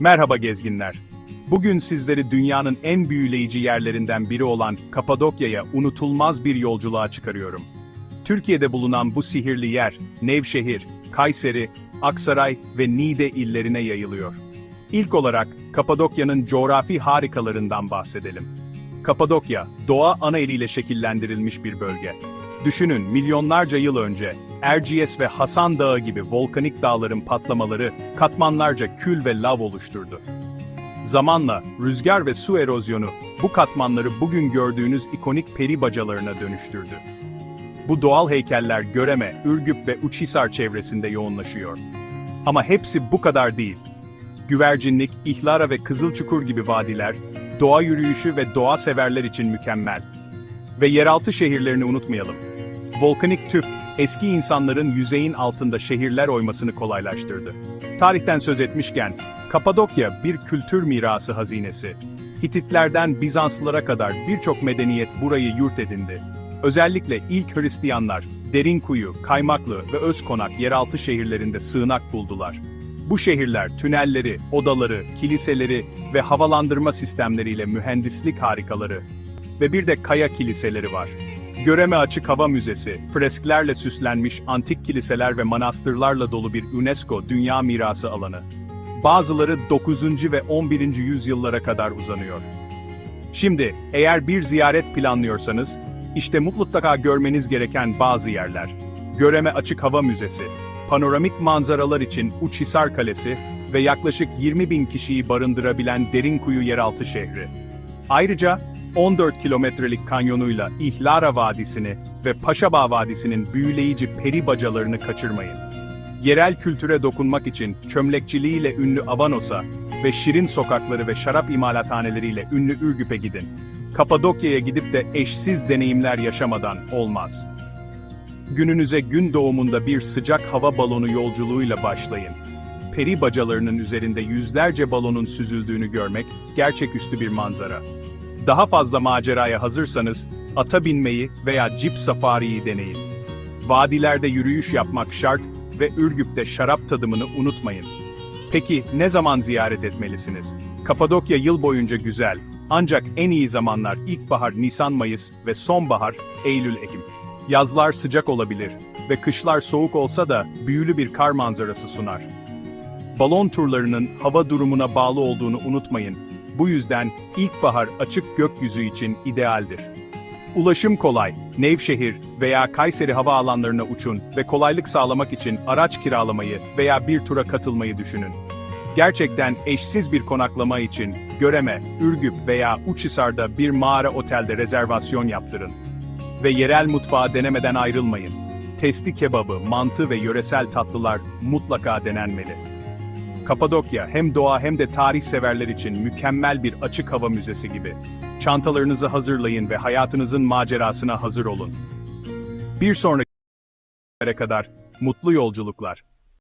Merhaba gezginler. Bugün sizleri dünyanın en büyüleyici yerlerinden biri olan Kapadokya'ya unutulmaz bir yolculuğa çıkarıyorum. Türkiye'de bulunan bu sihirli yer, Nevşehir, Kayseri, Aksaray ve Niğde illerine yayılıyor. İlk olarak Kapadokya'nın coğrafi harikalarından bahsedelim. Kapadokya, doğa ana eliyle şekillendirilmiş bir bölge. Düşünün milyonlarca yıl önce Erciyes ve Hasan Dağı gibi volkanik dağların patlamaları katmanlarca kül ve lav oluşturdu. Zamanla rüzgar ve su erozyonu bu katmanları bugün gördüğünüz ikonik peri bacalarına dönüştürdü. Bu doğal heykeller Göreme, Ürgüp ve Uçhisar çevresinde yoğunlaşıyor. Ama hepsi bu kadar değil. Güvercinlik, İhlara ve Kızılçukur gibi vadiler, doğa yürüyüşü ve doğa severler için mükemmel. Ve yeraltı şehirlerini unutmayalım. Volkanik tüf, eski insanların yüzeyin altında şehirler oymasını kolaylaştırdı. Tarihten söz etmişken, Kapadokya bir kültür mirası hazinesi. Hititlerden Bizanslılara kadar birçok medeniyet burayı yurt edindi. Özellikle ilk Hristiyanlar, Derinkuyu, Kaymaklı ve Özkonak yeraltı şehirlerinde sığınak buldular. Bu şehirler tünelleri, odaları, kiliseleri ve havalandırma sistemleriyle mühendislik harikaları ve bir de kaya kiliseleri var. Göreme Açık Hava Müzesi, fresklerle süslenmiş antik kiliseler ve manastırlarla dolu bir UNESCO Dünya Mirası alanı. Bazıları 9. ve 11. yüzyıllara kadar uzanıyor. Şimdi, eğer bir ziyaret planlıyorsanız, işte mutlaka görmeniz gereken bazı yerler. Göreme Açık Hava Müzesi, panoramik manzaralar için Uçhisar Kalesi ve yaklaşık 20 bin kişiyi barındırabilen Derinkuyu yeraltı şehri. Ayrıca 14 kilometrelik kanyonuyla İhlara Vadisi'ni ve Paşabağ Vadisi'nin büyüleyici peri bacalarını kaçırmayın. Yerel kültüre dokunmak için çömlekçiliğiyle ünlü Avanos'a ve şirin sokakları ve şarap imalathaneleriyle ünlü Ürgüp'e gidin. Kapadokya'ya gidip de eşsiz deneyimler yaşamadan olmaz. Gününüze gün doğumunda bir sıcak hava balonu yolculuğuyla başlayın. Peri bacalarının üzerinde yüzlerce balonun süzüldüğünü görmek gerçeküstü bir manzara. Daha fazla maceraya hazırsanız, ata binmeyi veya cip safariyi deneyin. Vadilerde yürüyüş yapmak şart ve Ürgüp'te şarap tadımını unutmayın. Peki ne zaman ziyaret etmelisiniz? Kapadokya yıl boyunca güzel, ancak en iyi zamanlar ilkbahar Nisan-Mayıs ve sonbahar Eylül-Ekim. Yazlar sıcak olabilir ve kışlar soğuk olsa da büyülü bir kar manzarası sunar. Balon turlarının hava durumuna bağlı olduğunu unutmayın. Bu yüzden ilkbahar açık gökyüzü için idealdir. Ulaşım kolay, Nevşehir veya Kayseri havaalanlarına uçun ve kolaylık sağlamak için araç kiralamayı veya bir tura katılmayı düşünün. Gerçekten eşsiz bir konaklama için Göreme, Ürgüp veya Uçhisar'da bir mağara otelde rezervasyon yaptırın. Ve yerel mutfağı denemeden ayrılmayın. Testi kebabı, mantı ve yöresel tatlılar mutlaka denenmeli. Kapadokya hem doğa hem de tarih severler için mükemmel bir açık hava müzesi gibi. Çantalarınızı hazırlayın ve hayatınızın macerasına hazır olun. Bir sonraki kadar mutlu yolculuklar.